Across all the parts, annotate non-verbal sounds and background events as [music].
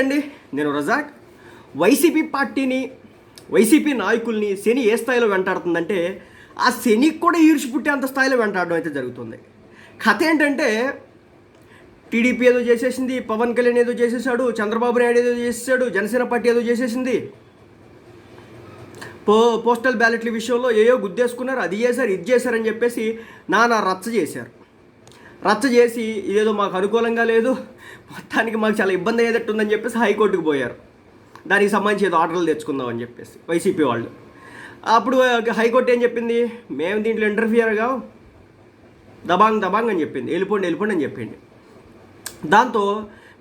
అండి. నేను రజాక్. వైసీపీ పార్టీని వైసీపీ నాయకుల్ని శని ఏ స్థాయిలో వెంటాడుతుందంటే ఆ శనికి కూడా ఈర్చి పుట్టే అంత స్థాయిలో వెంటాడడం అయితే జరుగుతుంది. కథ ఏంటంటే టీడీపీ ఏదో చేసేసింది పవన్ కళ్యాణ్ ఏదో చేసేసాడు చంద్రబాబు నాయుడు ఏదో చేసేసాడు జనసేన పార్టీ ఏదో చేసేసింది. పో పోస్టల్ బ్యాలెట్ల విషయంలో ఏయో గుద్దేసుకున్నారు అది చేశారు ఇది చేశారని చెప్పేసి నానా రచ్చ చేశారు. రచ్చ చేసి ఇదేదో మాకు అనుకూలంగా లేదు. మొత్తానికి మాకు చాలా ఇబ్బంది అయ్యేటట్టు ఉందని చెప్పేసి హైకోర్టుకు పోయారు. దానికి సంబంధించి ఏదో ఆర్డర్లు తెచ్చుకుందాం అని చెప్పేసి వైసీపీ వాళ్ళు. అప్పుడు హైకోర్టు ఏం చెప్పింది? మేము దీంట్లో ఇంటర్ఫియర్ కావు దబాంగ్ దబాంగ్ అని చెప్పింది. వెళ్ళిపోండి వెళ్ళిపోండి అని చెప్పింది. దాంతో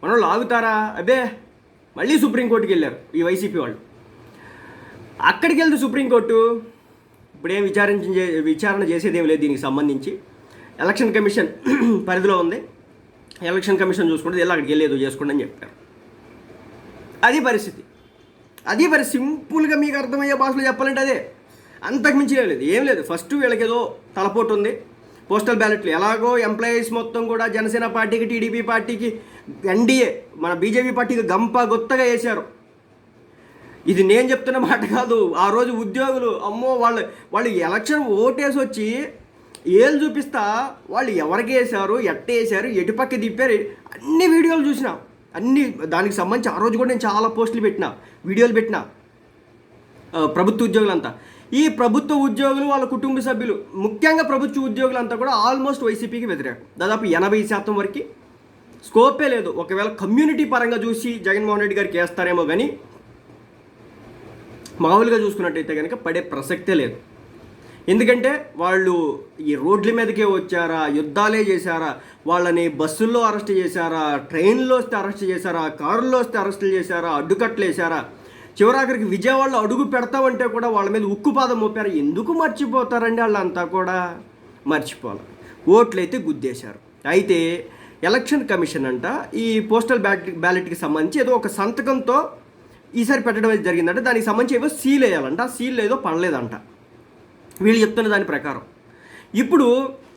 మనం లాగుతారా అదే మళ్ళీ సుప్రీంకోర్టుకి వెళ్ళారు ఈ వైసీపీ వాళ్ళు. అక్కడికి వెళ్తే సుప్రీంకోర్టు ఇప్పుడేం విచారించే విచారణ చేసేది ఏం లేదు దీనికి సంబంధించి. ఎలక్షన్ కమిషన్ [clears throat] పరిధిలో ఉంది. ఎలక్షన్ కమిషన్ చూసుకుంటే ఇలా అక్కడికి వెళ్ళేదో చేసుకోండి అని చెప్పారు. అది పరిస్థితి. అది మరి సింపుల్గా మీకు అర్థమయ్యే భాషలో చెప్పాలంటే అదే. అంతకు మించి లేదు. ఏం లేదు. ఫస్ట్ వీళ్ళకి ఏదో తలపోటు ఉంది. పోస్టల్ బ్యాలెట్లు. ఎలాగో ఎంప్లాయీస్ మొత్తం కూడా జనసేన పార్టీకి టీడీపీ పార్టీకి ఎన్డీఏ మన బీజేపీ పార్టీకి గంప గొత్తగా వేశారు. ఇది నేను చెప్తున్న మాట కాదు. ఆ రోజు ఉద్యోగులు అమ్మో వాళ్ళు వాళ్ళు ఎలక్షన్ ఓటేసి వచ్చి ఏళ్ళు చూపిస్తా వాళ్ళు ఎవరికి వేశారు ఎట్ట వేసారు ఎటుపక్క తిప్పారు అన్ని వీడియోలు చూసిన. అన్ని దానికి సంబంధించి ఆ రోజు కూడా నేను చాలా పోస్టులు పెట్టిన వీడియోలు పెట్టిన. ప్రభుత్వ ఉద్యోగులంతా. ఈ ప్రభుత్వ ఉద్యోగులు వాళ్ళ కుటుంబ సభ్యులు ముఖ్యంగా ప్రభుత్వ ఉద్యోగులంతా కూడా ఆల్మోస్ట్ వైసీపీకి వ్యతిరేకం. దాదాపు ఎనభై శాతం వరకు స్కోపే లేదు. ఒకవేళ కమ్యూనిటీ పరంగా చూసి జగన్మోహన్ రెడ్డి గారికి వేస్తారేమో కానీ మామూలుగా చూసుకున్నట్టయితే కనుక పడే ప్రసక్తే లేదు. ఎందుకంటే వాళ్ళు ఈ రోడ్ల మీదకే వచ్చారా యుద్ధాలే చేశారా వాళ్ళని బస్సుల్లో అరెస్ట్ చేశారా ట్రైన్లో వస్తే అరెస్ట్ చేశారా కారుల్లో వస్తే అరెస్టులు చేశారా అడ్డుకట్లు వేశారా చివరాఖరికి విజయవాడలో అడుగు పెడతామంటే కూడా వాళ్ళ మీద ఉక్కుపాదం మోపారు. ఎందుకు మర్చిపోతారండి వాళ్ళంతా కూడా? మర్చిపోవాలి ఓట్లు అయితే గుద్దేశారు. అయితే ఎలక్షన్ కమిషన్ అంట ఈ పోస్టల్ బ్యాలెట్ బ్యాలెట్కి సంబంధించి ఏదో ఒక సంతకంతో ఈసారి పెట్టడం అయితే జరిగిందంట. దానికి సంబంధించి ఏదో సీల్ వేయాలంట. ఆ సీల్ ఏదో పడలేదంట. వీళ్ళు చెప్తున్న దాని ప్రకారం. ఇప్పుడు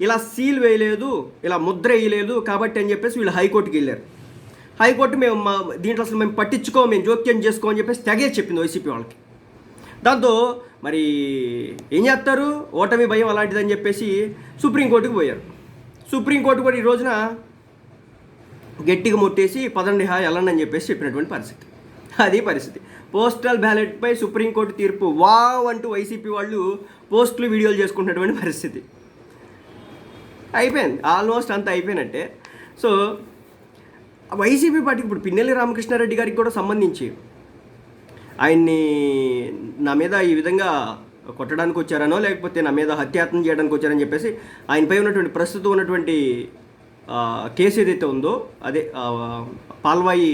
ఇలా సీల్ వేయలేదు ఇలా ముద్ర వేయలేదు కాబట్టి అని చెప్పేసి వీళ్ళు హైకోర్టుకి వెళ్ళారు. హైకోర్టు మేము మా దీంట్లో అసలు మేము పట్టించుకో మేము జోక్యం చేసుకో అని చెప్పేసి తెగే చెప్పింది వైసీపీ వాళ్ళకి. దాంతో మరి ఏం చేస్తారు? ఓటమి భయం అలాంటిదని చెప్పేసి సుప్రీంకోర్టుకు పోయారు. సుప్రీంకోర్టు కూడా ఈ రోజున గట్టిగా ముట్టేసి పదండి హా వెళ్ళండి అని చెప్పేసి చెప్పినటువంటి పరిస్థితి. అది పరిస్థితి. పోస్టల్ బ్యాలెట్పై సుప్రీంకోర్టు తీర్పు వావ్ అంటూ వైసీపీ వాళ్ళు పోస్టులు వీడియోలు చేసుకుంటున్నటువంటి పరిస్థితి. అయిపోయింది. ఆల్మోస్ట్ అంత అయిపోయినట్టే. సో వైసీపీ పార్టీకి ఇప్పుడు పిన్నెల్లి రామకృష్ణారెడ్డి గారికి కూడా సంబంధించి ఆయన్ని నా మీద ఈ విధంగా కొట్టడానికి వచ్చారనో లేకపోతే నా మీద హత్యాత్మ చేయడానికి వచ్చారని చెప్పేసి ఆయనపై ఉన్నటువంటి ప్రస్తుతం ఉన్నటువంటి కేసు ఏదైతే ఉందో అదే పాల్వాయి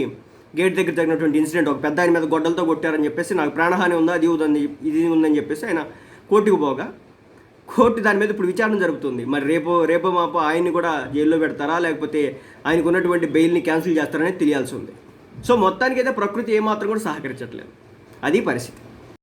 గేట్ దగ్గర జరిగినటువంటి ఇన్సిడెంట్ ఒక పెద్ద ఆయన మీద గొడ్డలతో కొట్టారని చెప్పేసి నాకు ప్రాణహాని ఉందా అది ఉందని ఇది ఉందని చెప్పేసి ఆయన కోర్టుకు పోగా కోర్టు దాని మీద ఇప్పుడు విచారణ జరుగుతుంది. మరి రేపు రేపు మాపు ఆయన్ని కూడా జైల్లో పెడతారా? లేకపోతే ఆయనకు ఉన్నటువంటి బెయిల్ని క్యాన్సిల్ చేస్తారనేది తెలియాల్సి ఉంది. సో మొత్తానికైతే ప్రకృతి ఏమాత్రం కూడా సహకరించట్లేదు. అది పరిస్థితి.